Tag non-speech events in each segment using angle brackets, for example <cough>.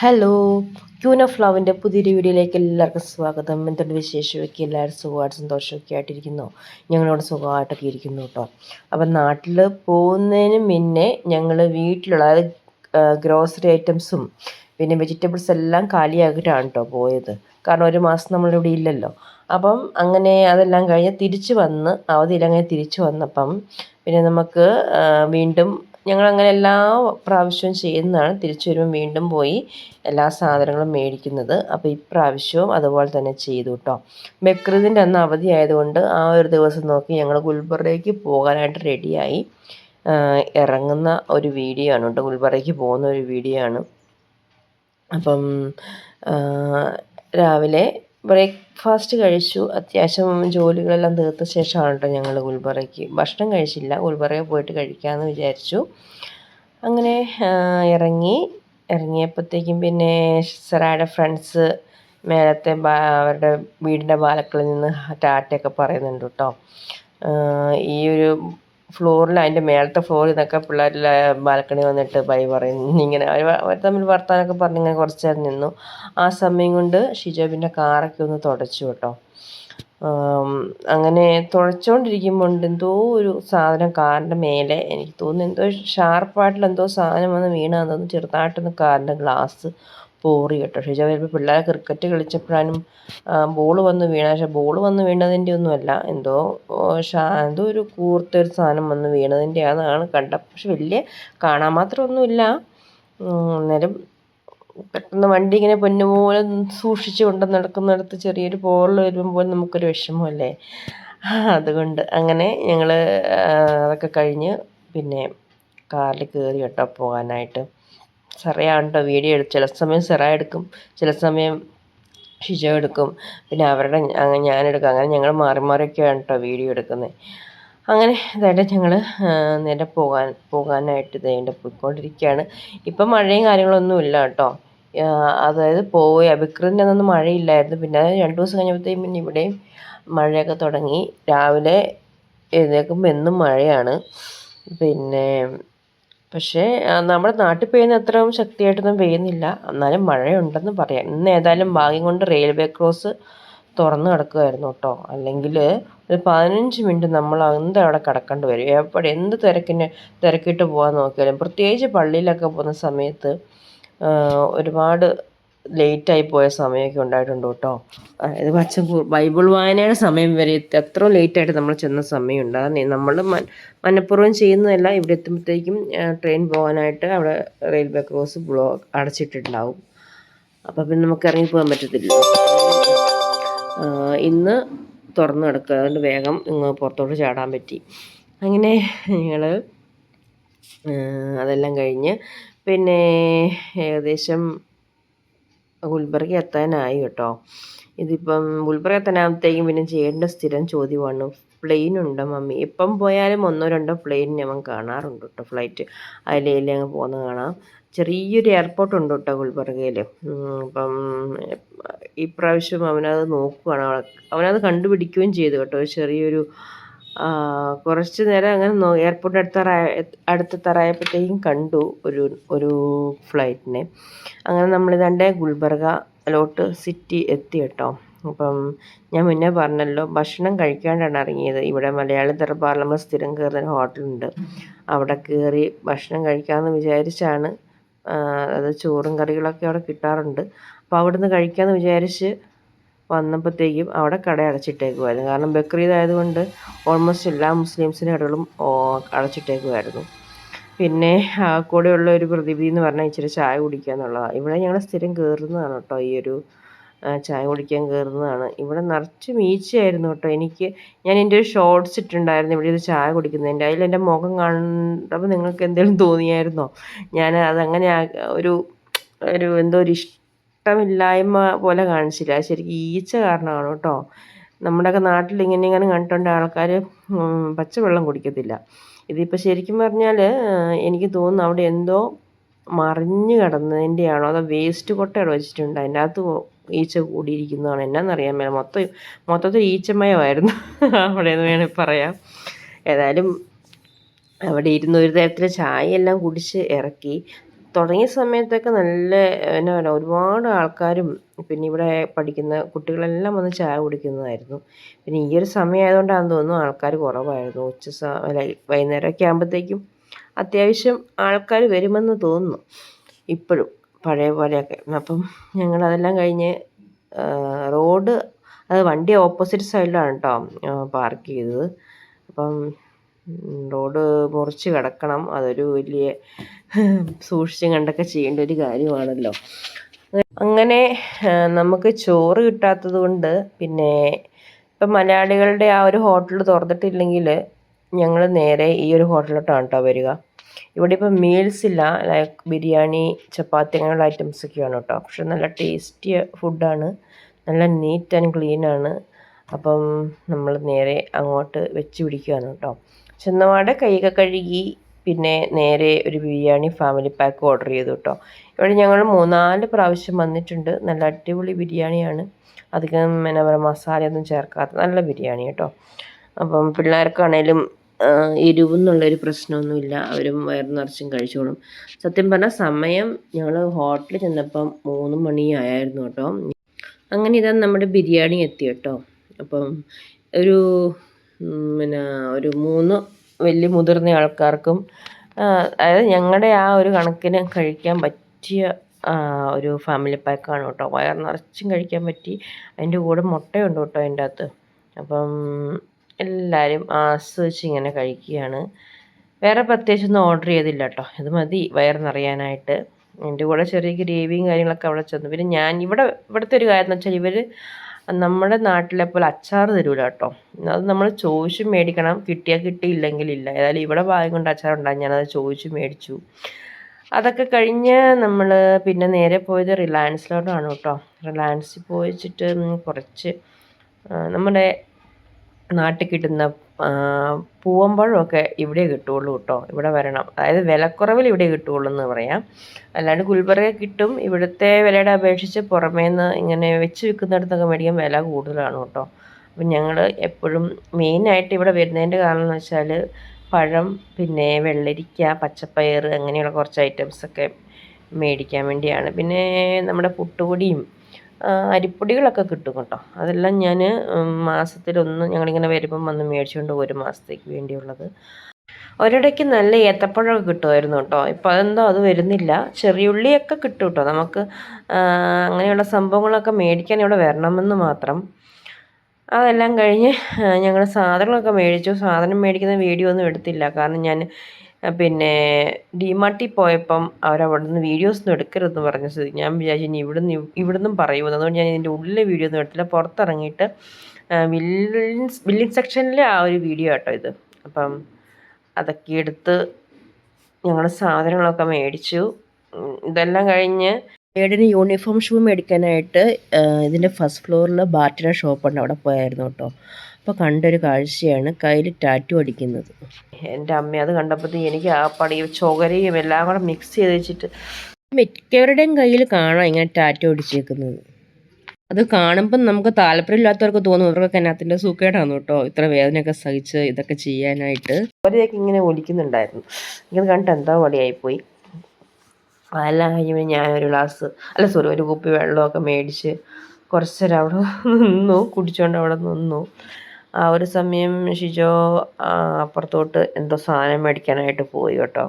Hello ക്യൂന of ലവിന്റെ പുതിയൊരു വീഡിയോയിലേക്ക് എല്ലാവർക്കും സ്വാഗതം. എന്തുണ്ട് വിശേഷമൊക്കെ എല്ലാവരും സുഖമായിട്ട് സന്തോഷമൊക്കെ ആയിട്ടിരിക്കുന്നു. ഞങ്ങളോട് സുഖമായിട്ടൊക്കെ ഇരിക്കുന്നു കേട്ടോ അപ്പം നാട്ടിൽ പോകുന്നതിന് മുന്നേ ഞങ്ങൾ വീട്ടിലുള്ള അതായത് ഗ്രോസറി ഐറ്റംസും പിന്നെ വെജിറ്റബിൾസ് എല്ലാം കാലിയാക്കിയിട്ടാണ് കേട്ടോ പോയത്. കാരണം ഒരു മാസം നമ്മളിവിടെ ഇല്ലല്ലോ. അപ്പം അങ്ങനെ അതെല്ലാം കഴിഞ്ഞ് തിരിച്ച് വന്ന് അവധിയിലങ്ങനെ തിരിച്ച് വന്നപ്പം പിന്നെ നമുക്ക് വീണ്ടും ഞങ്ങളങ്ങനെ എല്ലാ പ്രാവശ്യവും ചെയ്യുന്നതാണ്. തിരിച്ചു വരുമ്പോൾ വീണ്ടും പോയി എല്ലാ സാധനങ്ങളും മേടിക്കുന്നത്. അപ്പോൾ ഇപ്രാവശ്യവും അതുപോലെ തന്നെ ചെയ്തു കേട്ടോ ബക്രീദിന്റെ അന്ന് അവധി ആയതുകൊണ്ട് ആ ഒരു ദിവസം നോക്കി ഞങ്ങൾ ഗുൽബർഗയ്ക്ക് പോകാനായിട്ട് റെഡിയായി. ഇറങ്ങുന്ന ഒരു വീഡിയോ ആണ് കേട്ടോ ഗുൽബർഗയ്ക്ക് പോകുന്ന ഒരു വീഡിയോ ആണ്. അപ്പം രാവിലെ ബ്രേക്ക്ഫാസ്റ്റ് കഴിച്ചു. അത്യാവശ്യം ജോലികളെല്ലാം തീർത്ത ശേഷമാണ് കേട്ടോ ഞങ്ങൾ ഗുൽബറയ്ക്ക് ഭക്ഷണം കഴിച്ചില്ല. ഗുൽബറയിൽ പോയിട്ട് കഴിക്കാമെന്ന് വിചാരിച്ചു. അങ്ങനെ ഇറങ്ങി. ഇറങ്ങിയപ്പോഴത്തേക്കും പിന്നെ സെറായുടെ ഫ്രണ്ട്സ് മേലത്തെ അവരുടെ വീടിന്റെ ബാലക്കളിൽ നിന്ന് ടാറ്റയൊക്കെ പറയുന്നുണ്ട് കേട്ടോ. ഈ ഒരു ഫ്ലോറിൽ അതിന്റെ മേളത്തെ ഫ്ലോറിൽ നിന്നൊക്കെ പിള്ളേർ ബാൽക്കണി വന്നിട്ട് ബൈ പറയുന്നു ഇങ്ങനെ അവർ തമ്മിൽ വർത്തമാനമൊക്കെ പറഞ്ഞ് ഇങ്ങനെ കുറച്ച് നേരം നിന്നു. ആ സമയം കൊണ്ട് ഷിജോബിന്റെ കാറൊക്കെ ഒന്ന് തുടച്ചു കേട്ടോ. അങ്ങനെ തുഴച്ചുകൊണ്ടിരിക്കുമ്പോൾ എന്തോ ഒരു സാധനം കാറിന്റെ മേലെ എനിക്ക് തോന്നുന്നു എന്തോ ഷാർപ്പായിട്ടുള്ള എന്തോ സാധനം വന്ന് വീണാന്ന് തോന്നുന്നു. ചെറുതായിട്ടൊന്ന് കാറിന്റെ ഗ്ലാസ് പോറി കേട്ടോ. ഷിജ വരുമ്പോൾ പിള്ളേർ ക്രിക്കറ്റ് കളിച്ചപ്പോഴാനും ബോൾ വന്ന് വീണ പക്ഷേ ബോൾ വന്ന് വീണതിന്റെ ഒന്നുമല്ല. എന്തോ എന്തോ ഒരു കൂർത്തൊരു സാധനം വന്ന് വീണതിന്റെ ആണെന്നാണ് കണ്ട പക്ഷെ വലിയ കാണാൻ മാത്രമൊന്നുമില്ല. അന്നേരം പെട്ടെന്ന് വണ്ടി ഇങ്ങനെ പൊന്നുപോലെ സൂക്ഷിച്ച് കൊണ്ട് നടക്കുന്നിടത്ത് ചെറിയൊരു പോറൽ വരുമ്പോൾ നമുക്കൊരു വിഷമമല്ലേ? അതുകൊണ്ട് അങ്ങനെ ഞങ്ങൾ അതൊക്കെ കഴിഞ്ഞ് പിന്നെ കാറിൽ കയറി കേട്ടോ പോകാനായിട്ട്. സെറയാണ് കേട്ടോ വീഡിയോ എടുക്കും ചില സമയം സെറ എടുക്കും ചില സമയം ഷിജോ എടുക്കും പിന്നെ അവരുടെ ഞാനെടുക്കും അങ്ങനെ ഞങ്ങൾ മാറി മാറിയൊക്കെയാണ് കേട്ടോ വീഡിയോ എടുക്കുന്നത്. അങ്ങനെ ഇതായിട്ട് ഞങ്ങൾ നേരെ പോകാൻ പോകാനായിട്ട് ഇതേണ്ട പോയിക്കൊണ്ടിരിക്കുകയാണ്. ഇപ്പം മഴയും കാര്യങ്ങളൊന്നും ഇല്ല കേട്ടോ അതായത് പോയി അബിക്രിന്റെ അന്നൊന്നും മഴയില്ലായിരുന്നു. പിന്നെ രണ്ട് ദിവസം കഴിഞ്ഞപ്പോഴത്തേക്കും പിന്നെ ഇവിടെയും മഴയൊക്കെ തുടങ്ങി. രാവിലെ എഴുന്നേൽക്കുമ്പോൾ എന്നും മഴയാണ്. പിന്നെ പക്ഷേ നമ്മുടെ നാട്ടിൽ പെയ്യുന്ന അത്രയും ശക്തിയായിട്ടൊന്നും പെയ്യുന്നില്ല. എന്നാലും മഴയുണ്ടെന്ന് പറയാം. ഇന്ന് ഏതായാലും ഭാഗ്യം കൊണ്ട് റെയിൽവേ ക്രോസ് തുറന്ന് കിടക്കുമായിരുന്നു കേട്ടോ. അല്ലെങ്കിൽ ഒരു പതിനഞ്ച് മിനിറ്റ് നമ്മൾ എന്താ അവിടെ കിടക്കേണ്ടി വരും? എവിടെ എന്ത് തിരക്കിന് തിരക്കിട്ട് പോകാൻ നോക്കിയാലും? പ്രത്യേകിച്ച് പള്ളിയിലൊക്കെ പോകുന്ന സമയത്ത് ഒരുപാട് ലേറ്റായി പോയ സമയമൊക്കെ ഉണ്ടായിട്ടുണ്ട് കേട്ടോ. അതായത് അച്ഛൻ ബൈബിൾ വായനയുടെ സമയം വരെ എത്ര ലേറ്റായിട്ട് നമ്മൾ ചെന്ന സമയമുണ്ട്. അതാണ് നമ്മൾ മനഃപൂർവം ചെയ്യുന്നതല്ല ഇവിടെ എത്തുമ്പോഴത്തേക്കും ട്രെയിൻ പോകാനായിട്ട് അവിടെ റെയിൽവേ ക്രോസ് ബ്ലോക്ക് അടച്ചിട്ടുണ്ടാവും അപ്പോൾ പിന്നെ നമുക്ക് ഇറങ്ങി പോകാൻ പറ്റത്തില്ല ഇന്ന് തുറന്നു കിടക്കുക അതുകൊണ്ട് വേഗം ഇങ്ങ് പുറത്തോട്ട് ചാടാൻ പറ്റി. അങ്ങനെ ഞങ്ങൾ അതെല്ലാം കഴിഞ്ഞ് പിന്നെ ഏകദേശം ഗുൽബർഗ എത്താനായി കേട്ടോ. ഇതിപ്പം ഗുൽബർഗ എത്താനാകുമ്പോഴത്തേക്കും പിന്നെ ചെയ്യേണ്ട സ്ഥിരം ചോദ്യമാണ്. പ്ലെയിൻ ഉണ്ടോ മമ്മി? എപ്പം പോയാലും ഒന്നോ രണ്ടോ പ്ലെയിൻ ഞമ്മൻ കാണാറുണ്ട് കേട്ടോ ഫ്ലൈറ്റ് അതിലേലെ അങ്ങ് പോകുന്ന കാണാം. ചെറിയൊരു എയർപോർട്ട് ഉണ്ട് കേട്ടോ ഗുൽബർഗയിൽ അപ്പം ഇപ്രാവശ്യം അവനത് നോക്കുകയാണ് അവനത് കണ്ടുപിടിക്കുകയും ചെയ്തു കേട്ടോ. ചെറിയൊരു കുറച്ച് നേരം അങ്ങനെ എയർപോർട്ട് അടുത്ത തറായപ്പോഴത്തേക്കും കണ്ടു ഒരു ഒരു ഫ്ലൈറ്റിനെ. അങ്ങനെ നമ്മൾ നമ്മളിതാണ്ട് ഗുൽബർഗയിലോട്ട് സിറ്റി എത്തി കേട്ടോ. അപ്പം ഞാൻ മുന്നേ പറഞ്ഞല്ലോ ഭക്ഷണം കഴിക്കാണ്ടാണ് ഇറങ്ങിയത്. ഇവിടെ മലയാളി ദർബാറിൽ നമ്മൾ സ്ഥിരം കയറുന്ന ഹോട്ടലുണ്ട്. അവിടെ കയറി ഭക്ഷണം കഴിക്കാമെന്ന് വിചാരിച്ചാണ് അത് ചോറും കറികളൊക്കെ അവിടെ കിട്ടാറുണ്ട്. അപ്പോൾ അവിടുന്ന് കഴിക്കാമെന്ന് വിചാരിച്ച് വന്നപ്പോഴത്തേക്കും അവിടെ കട അടച്ചിട്ടേക്കുമായിരുന്നു കാരണം ബക്രീദ് ആയതുകൊണ്ട് ഓൾമോസ്റ്റ് എല്ലാ മുസ്ലിംസിന്റെ കടകളും അടച്ചിട്ടേക്കുമായിരുന്നു പിന്നെ കൂടെയുള്ള ഒരു പ്രതിവിധി എന്ന് പറഞ്ഞാൽ ഇച്ചിരി ചായ കുടിക്കുക എന്നുള്ളതാണ്. ഇവിടെ ഞങ്ങൾ സ്ഥിരം കയറുന്നതാണ് കേട്ടോ ഈ ഒരു ചായ കുടിക്കാൻ കയറുന്നതാണ്. ഇവിടെ നിറച്ച് മീച്ചയായിരുന്നു കേട്ടോ. എനിക്ക് ഞാൻ എന്റെ ഒരു ഷോർട്സ് ഇട്ടിട്ടുണ്ടായിരുന്നു ഇവിടെ ഇത് ചായ കുടിക്കുന്നതിന്റെ അതിൽ എന്റെ മുഖം കാണുമ്പോൾ നിങ്ങൾക്ക് എന്തെങ്കിലും തോന്നിയായിരുന്നോ? ഞാൻ അതങ്ങനെ ഒരു ഒരു എന്തോ ഒരു ഇഷ്ടമില്ലായ്മ പോലെ കാണിച്ചില്ല. ശരിക്കും ഈച്ച കാരണമാണ് കേട്ടോ. നമ്മുടെയൊക്കെ നാട്ടിൽ ഇങ്ങനെ ഇങ്ങനെ കണ്ടിട്ടുണ്ട് ആൾക്കാർ പച്ചവെള്ളം കുടിക്കത്തില്ല. ഇതിപ്പോൾ ശരിക്കും പറഞ്ഞാൽ എനിക്ക് തോന്നുന്നു അവിടെ എന്തോ മറിഞ്ഞ് കിടന്നതിന്റെയാണോ അതോ വേസ്റ്റ് കൊട്ടയുടെ വെച്ചിട്ടുണ്ട് അതിന്റെ അകത്ത് ഈച്ച കൂടിയിരിക്കുന്നതാണ് എന്നാന്നറിയാൻ മേല. മൊത്തം മൊത്തത്തിൽ ഈച്ചമയമായിരുന്നു. അവിടെ എന്ന് വേണമെങ്കിൽ പറയാം. ഏതായാലും അവിടെ ഇരുന്ന് ഒരു തരത്തിൽ ചായ എല്ലാം കുടിച്ച് ഇറക്കി. തുടങ്ങിയ സമയത്തൊക്കെ നല്ല എന്നാ പറയുക ഒരുപാട് ആൾക്കാരും പിന്നെ ഇവിടെ പഠിക്കുന്ന കുട്ടികളെല്ലാം വന്ന് ചായ കുടിക്കുന്നതായിരുന്നു. പിന്നെ ഈ ഒരു സമയമായതുകൊണ്ടാണെന്ന് തോന്നുന്നു ആൾക്കാർ കുറവായിരുന്നു. ഉച്ച അല്ല വൈകുന്നേരമൊക്കെ ആകുമ്പോഴത്തേക്കും അത്യാവശ്യം ആൾക്കാർ വരുമെന്ന് തോന്നുന്നു. ഇപ്പോഴും പഴയ പോലെയൊക്കെ. അപ്പം ഞങ്ങളതെല്ലാം കഴിഞ്ഞ് റോഡ് അത് വണ്ടി ഓപ്പോസിറ്റ് സൈഡിലാണ് കേട്ടോ പാർക്ക് ചെയ്തത്. അപ്പം റോഡ് മുറിച്ച് കിടക്കണം. അതൊരു വലിയ സൂക്ഷിച്ചും കണ്ടൊക്കെ ചെയ്യേണ്ട ഒരു കാര്യമാണല്ലോ. അങ്ങനെ നമുക്ക് ചോറ് കിട്ടാത്തത് കൊണ്ട് പിന്നെ ഇപ്പം മലയാളികളുടെ ആ ഒരു ഹോട്ടൽ തുറന്നിട്ടില്ലെങ്കിൽ ഞങ്ങൾ നേരെ ഈ ഒരു ഹോട്ടലിലോട്ടാണ് കേട്ടോ വരിക. ഇവിടെ ഇപ്പം മീൽസ് ഇല്ല. ലൈക്ക് ബിരിയാണി ചപ്പാത്തി അങ്ങനെയുള്ള ഐറ്റംസ് ഒക്കെയാണ് കേട്ടോ പക്ഷെ നല്ല ടേസ്റ്റി ഫുഡാണ് നല്ല നീറ്റ് ആൻഡ് ക്ലീൻ ആണ്. അപ്പം നമ്മൾ നേരെ അങ്ങോട്ട് വെച്ച് പിടിക്കുകയാണ് കേട്ടോ ചെന്നപാടെ കൈയൊക്കെ കഴുകി പിന്നെ നേരെ ഒരു ബിരിയാണി ഫാമിലി പാക്ക് ഓർഡർ ചെയ്തു കേട്ടോ ഇവിടെ ഞങ്ങൾ മൂന്നാൽ പ്രാവശ്യം വന്നിട്ടുണ്ട്. നല്ല അടിപൊളി ബിരിയാണിയാണ്. അധികം എന്നാ പറയുക മസാലയൊന്നും ചേർക്കാത്ത നല്ല ബിരിയാണി കേട്ടോ അപ്പം പിള്ളേർക്കാണേലും എരിവെന്നുള്ളൊരു പ്രശ്നമൊന്നുമില്ല. അവരും വയറു നിറച്ചും കഴിച്ചോളും. സത്യം പറഞ്ഞാൽ സമയം ഞങ്ങൾ ഹോട്ടലിൽ ചെന്നപ്പം മൂന്ന് മണിയായിരുന്നു കേട്ടോ അങ്ങനെ ഇതാ നമ്മുടെ ബിരിയാണി എത്തി കേട്ടോ അപ്പം ഒരു പിന്നെ ഒരു മൂന്ന് വലിയ മുതിർന്ന ആൾക്കാർക്കും അതായത് ഞങ്ങളുടെ ആ ഒരു കണക്കിന് കഴിക്കാൻ പറ്റിയ ഒരു ഫാമിലി പാക്കാണ് കേട്ടോ. വയർ നിറച്ചും കഴിക്കാൻ പറ്റി. അതിന്റെ കൂടെ മുട്ടയുണ്ട് കേട്ടോ അതിന്റെ അകത്ത്. അപ്പം എല്ലാവരും ആസ്വദിച്ച് ഇങ്ങനെ കഴിക്കുകയാണ്. വേറെ പ്രത്യേകിച്ചൊന്നും ഓർഡർ ചെയ്തില്ല കേട്ടോ. ഇത് മതി വയർ നിറയാനായിട്ട്. എന്റെ കൂടെ ചെറിയ ഗ്രേവിയും കാര്യങ്ങളൊക്കെ അവിടെ ചെന്നു. പിന്നെ ഞാൻ ഇവിടെ ഇവിടുത്തെ ഒരു കാര്യം എന്ന് വെച്ചാൽ ഇവർ നമ്മുടെ നാട്ടിലെ പോലെ അച്ചാർ തരൂല കേട്ടോ. അത് നമ്മൾ ചോദിച്ചു മേടിക്കണം. കിട്ടിയാൽ കിട്ടിയില്ലെങ്കിൽ ഇല്ല. ഏതായാലും ഇവിടെ ഭാഗം കൊണ്ട് അച്ചാർ ഉണ്ടാകും ഞാനത് ചോദിച്ചു മേടിച്ചു. അതൊക്കെ കഴിഞ്ഞ് നമ്മൾ പിന്നെ നേരെ പോയത് റിലയൻസിലോട്ടാണ് കേട്ടോ. റിലയൻസിൽ പോയിച്ചിട്ട് കുറച്ച് നമ്മുടെ നാട്ടിൽ കിട്ടുന്ന പൂവമ്പഴമൊക്കെ ഇവിടെ കിട്ടുകയുള്ളൂ കേട്ടോ. ഇവിടെ വരണം. അതായത് വിലക്കുറവിൽ ഇവിടെ കിട്ടുകയുള്ളൂ എന്ന് പറയാം. അല്ലാണ്ട് ഗുൽബർഗ കിട്ടും. ഇവിടുത്തെ വിലയുടെ അപേക്ഷിച്ച് പുറമേ നിന്ന് ഇങ്ങനെ വെച്ച് വിൽക്കുന്നിടത്തൊക്കെ മേടിക്കാൻ വില കൂടുതലാണ് കേട്ടോ. അപ്പം ഞങ്ങൾ എപ്പോഴും മെയിനായിട്ട് ഇവിടെ വരുന്നതിന്റെ കാരണം എന്ന് വെച്ചാൽ പഴം പിന്നെ വെള്ളരിക്ക പച്ചപ്പയർ അങ്ങനെയുള്ള കുറച്ച് ഐറ്റംസൊക്കെ മേടിക്കാൻ വേണ്ടിയാണ്. പിന്നെ നമ്മുടെ പുട്ടുപൊടിയും അരിപ്പൊടികളൊക്കെ കിട്ടും കേട്ടോ. അതെല്ലാം ഞാൻ മാസത്തിലൊന്ന് ഞങ്ങളിങ്ങനെ വരുമ്പം വന്ന് മേടിച്ചുകൊണ്ട് ഒരു മാസത്തേക്ക് വേണ്ടിയുള്ളത്. ഒരിടയ്ക്ക് നല്ല ഏത്തപ്പഴമൊക്കെ കിട്ടുമായിരുന്നു കേട്ടോ. ഇപ്പോൾ അതെന്തോ അത് വരുന്നില്ല. ചെറിയുള്ളിയൊക്കെ കിട്ടും കേട്ടോ. നമുക്ക് അങ്ങനെയുള്ള സംഭവങ്ങളൊക്കെ മേടിക്കാൻ ഇവിടെ വരണമെന്ന് മാത്രം. അതെല്ലാം കഴിഞ്ഞ് ഞങ്ങൾ സാധനങ്ങളൊക്കെ മേടിച്ചു. സാധനം മേടിക്കുന്ന വീഡിയോ ഒന്നും എടുത്തില്ല. കാരണം ഞാൻ പിന്നെ ഡിമാർട്ടിൽ പോയപ്പം അവരവിടെ നിന്ന് വീഡിയോസൊന്നും എടുക്കരുതെന്ന് പറഞ്ഞ സ്ഥിതി. ഞാൻ വിചാരിച്ചു ഇനി ഇവിടുന്ന് ഇവിടുന്നും പറയുമെന്ന് അതുകൊണ്ട് ഞാൻ ഇതിന്റെ ഉള്ളിലെ വീഡിയോ ഒന്നും എടുത്തില്ല. പുറത്തിറങ്ങിയിട്ട് വില്ലിൻസ് വില്ലിൻ സെക്ഷനിലെ ആ ഒരു വീഡിയോ ആട്ടോ ഇത്. അപ്പം അതൊക്കെ എടുത്ത് ഞങ്ങൾ സാധനങ്ങളൊക്കെ മേടിച്ചു. ഇതെല്ലാം കഴിഞ്ഞ് ഏടിന് യൂണിഫോം ഷൂ മേടിക്കാനായിട്ട് ഇതിന്റെ ഫസ്റ്റ് ഫ്ലോറിൽ ബാറ്റിയുടെ ഷോപ്പുണ്ട് അവിടെ പോയായിരുന്നു കേട്ടോ. അപ്പോൾ കണ്ടൊരു കാഴ്ചയാണ് കയ്യിൽ ടാറ്റു അടിക്കുന്നത്. എന്റെ അമ്മ അത് കണ്ടപ്പോഴത്തേക്ക് എനിക്ക് ആ പടിയും ചുകരയും എല്ലാം കൂടെ മിക്സ് ചെയ്ത് വെച്ചിട്ട്. മിക്കവരുടെയും കയ്യിൽ കാണാം ഇങ്ങനെ ടാറ്റു അടിച്ചേക്കുന്നത്. അത് കാണുമ്പം നമുക്ക് താല്പര്യമില്ലാത്തവർക്ക് തോന്നും ഇവർക്കൊക്കെ അതിന്റെ സുഖേടാണ് കേട്ടോ. ഇത്ര വേദനയൊക്കെ സഹിച്ച് ഇതൊക്കെ ചെയ്യാനായിട്ട്. അവരെയൊക്കെ ഇങ്ങനെ ഒലിക്കുന്നുണ്ടായിരുന്നു ഇങ്ങനെ കണ്ടിട്ട് എന്താ പടിയായിപ്പോയി അതെല്ലാം കഴിഞ്ഞ് ഞാനൊരു ഗ്ലാസ് അല്ല സോറി ഒരു കുപ്പി വെള്ളമൊക്കെ മേടിച്ച് കുറച്ചേരം അവിടെ നിന്നു കുടിച്ചുകൊണ്ട് അവിടെ നിന്നു. ആ ഒരു സമയം ഷിജോ അപ്പുറത്തോട്ട് എന്തോ സാധനം മേടിക്കാനായിട്ട് പോയി കേട്ടോ.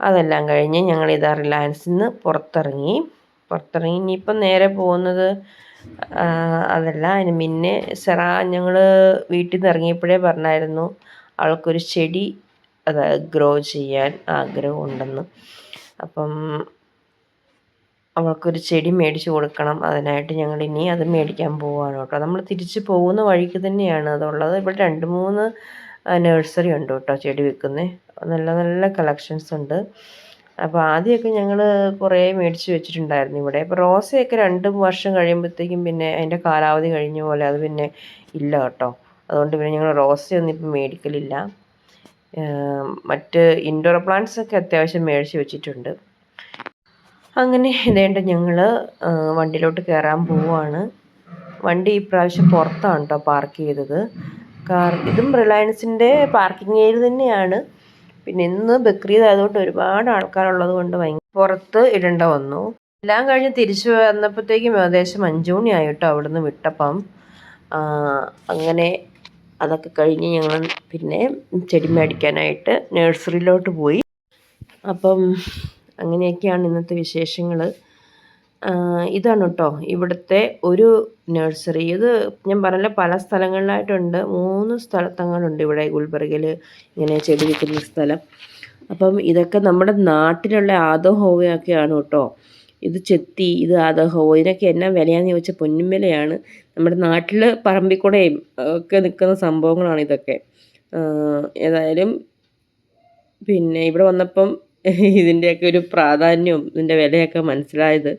അതെല്ലാം കഴിഞ്ഞ് ഞങ്ങളിതാ റിലയൻസിൽ നിന്ന് പുറത്തിറങ്ങി. പുറത്തിറങ്ങി ഇനിയിപ്പം നേരെ പോകുന്നത് അതല്ല അതിന് മുന്നേ സെറ ഞങ്ങൾ വീട്ടിൽ നിന്ന് ഇറങ്ങിയപ്പോഴേ പറഞ്ഞായിരുന്നു അവൾക്കൊരു ചെടി അതായത് ഗ്രോ ചെയ്യാൻ ആഗ്രഹമുണ്ടെന്ന്. അപ്പം അവൾക്കൊരു ചെടി മേടിച്ച് കൊടുക്കണം. അതിനായിട്ട് ഞങ്ങൾ ഇനി അത് മേടിക്കാൻ പോവുകയാണ് കേട്ടോ. നമ്മൾ തിരിച്ച് പോകുന്ന വഴിക്ക് തന്നെയാണ് അതുള്ളത്. ഇവിടെ രണ്ട് മൂന്ന് നഴ്സറി ഉണ്ട് കേട്ടോ ചെടി വിൽക്കുന്നത് നല്ല നല്ല കളക്ഷൻസ് ഉണ്ട്. അപ്പോൾ ആദ്യമൊക്കെ ഞങ്ങൾ കുറേ മേടിച്ച് വെച്ചിട്ടുണ്ടായിരുന്നു ഇവിടെ. അപ്പോൾ റോസയൊക്കെ രണ്ട് വർഷം കഴിയുമ്പോഴത്തേക്കും പിന്നെ അതിന്റെ കാലാവധി കഴിഞ്ഞ പോലെ അത് പിന്നെ ഇല്ല കേട്ടോ. അതുകൊണ്ട് പിന്നെ ഞങ്ങൾ റോസയൊന്നും ഇപ്പം മേടിക്കലില്ല. മറ്റ് ഇൻഡോർ പ്ലാന്റ്സൊക്കെ അത്യാവശ്യം മേടിച്ച് വെച്ചിട്ടുണ്ട്. അങ്ങനെ ഇതേണ്ട ഞങ്ങൾ വണ്ടിയിലോട്ട് കയറാൻ പോവുകയാണ് വണ്ടി ഇപ്രാവശ്യം പുറത്താണ് കേട്ടോ പാർക്ക് ചെയ്തത്. കാർ ഇതും റിലയൻസിന്റെ പാർക്കിംഗ് ഏരിയ തന്നെയാണ്. പിന്നെ ഇന്ന് ബക്രീദ് ആയതുകൊണ്ട് ഒരുപാട് ആൾക്കാരുള്ളത് കൊണ്ട് ഭയങ്കര പുറത്ത് ഇടേണ്ട വന്നു. എല്ലാം കഴിഞ്ഞ് തിരിച്ചു വന്നപ്പോഴത്തേക്കും ഏകദേശം അഞ്ചു മണി ആയിട്ടോ അവിടുന്ന് വിട്ടപ്പം. അങ്ങനെ അതൊക്കെ കഴിഞ്ഞ് ഞങ്ങൾ പിന്നെ ചെടി മേടിക്കാനായിട്ട് നഴ്സറിയിലോട്ട് പോയി. അപ്പം അങ്ങനെയൊക്കെയാണ് ഇന്നത്തെ വിശേഷങ്ങൾ ഇതാണ് കേട്ടോ ഇവിടുത്തെ ഒരു നഴ്സറി. ഇത് ഞാൻ പറഞ്ഞ പല സ്ഥലങ്ങളിലായിട്ടുണ്ട്. മൂന്ന് സ്ഥലത്തങ്ങളുണ്ട് ഇവിടെ ഗുൽബർഗയിൽ ഇങ്ങനെ ചെടി വിൽക്കുന്ന സ്ഥലം. അപ്പം ഇതൊക്കെ നമ്മുടെ നാട്ടിലുള്ള ആദഹോവയൊക്കെയാണ് കേട്ടോ ഇത് ചെത്തി ഇത് ആദഹോ ഇതിനൊക്കെ എന്നാ വിലയാന്ന് ചോദിച്ചാൽ പൊന്നും വിലയാണ് നമ്മുടെ നാട്ടിൽ പറമ്പിൽ ഒക്കെ നിൽക്കുന്ന സംഭവങ്ങളാണ് ഇതൊക്കെ. ഏതായാലും പിന്നെ ഇവിടെ വന്നപ്പം <laughs> ഇതിന്റെയൊക്കെ ഒരു പ്രാധാന്യവും ഇതിന്റെ വിലയൊക്കെ മനസ്സിലായത്.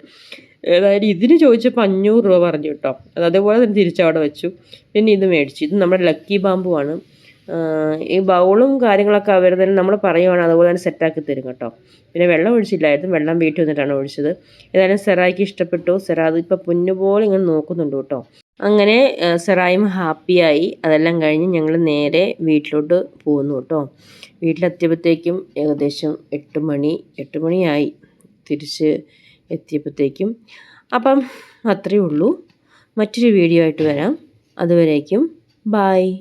ഏതായാലും ഇതിന് ചോദിച്ചപ്പോൾ അഞ്ഞൂറ് രൂപ പറഞ്ഞു കേട്ടോ. അത് അതേപോലെ തന്നെ തിരിച്ചവിടെ വെച്ചു. പിന്നെ ഇത് മേടിച്ചു. ഇത് നമ്മുടെ ലക്കി ബാമ്പു ആണ്. ആഹ് ഈ ബൗളും കാര്യങ്ങളൊക്കെ അവർ തന്നെ നമ്മൾ പറയുവാണ് അതുപോലെ തന്നെ സെറ്റാക്കി തരും കേട്ടോ. പിന്നെ വെള്ളം ഒഴിച്ചില്ലായിരുന്നു. വെള്ളം വീട്ടിൽ വന്നിട്ടാണ് ഒഴിച്ചത്. ഏതായാലും സെറായിക്ക് ഇഷ്ടപ്പെട്ടു. സെറാ അത് ഇപ്പോൾ പൊന്നുപോലെ ഇങ്ങനെ നോക്കുന്നുണ്ട് കേട്ടോ. അങ്ങനെ സെറായും ഹാപ്പിയായി. അതെല്ലാം കഴിഞ്ഞ് ഞങ്ങൾ നേരെ വീട്ടിലോട്ട് പോന്നു കേട്ടോ വീട്ടിലെത്തിയപ്പോഴത്തേക്കും ഏകദേശം എട്ട് മണി എട്ട് മണിയായി തിരിച്ച് എത്തിയപ്പോഴത്തേക്കും അപ്പം അത്രയേ ഉള്ളൂ. മറ്റൊരു വീഡിയോ ആയിട്ട് വരാം. അതുവരേക്കും ബായ്.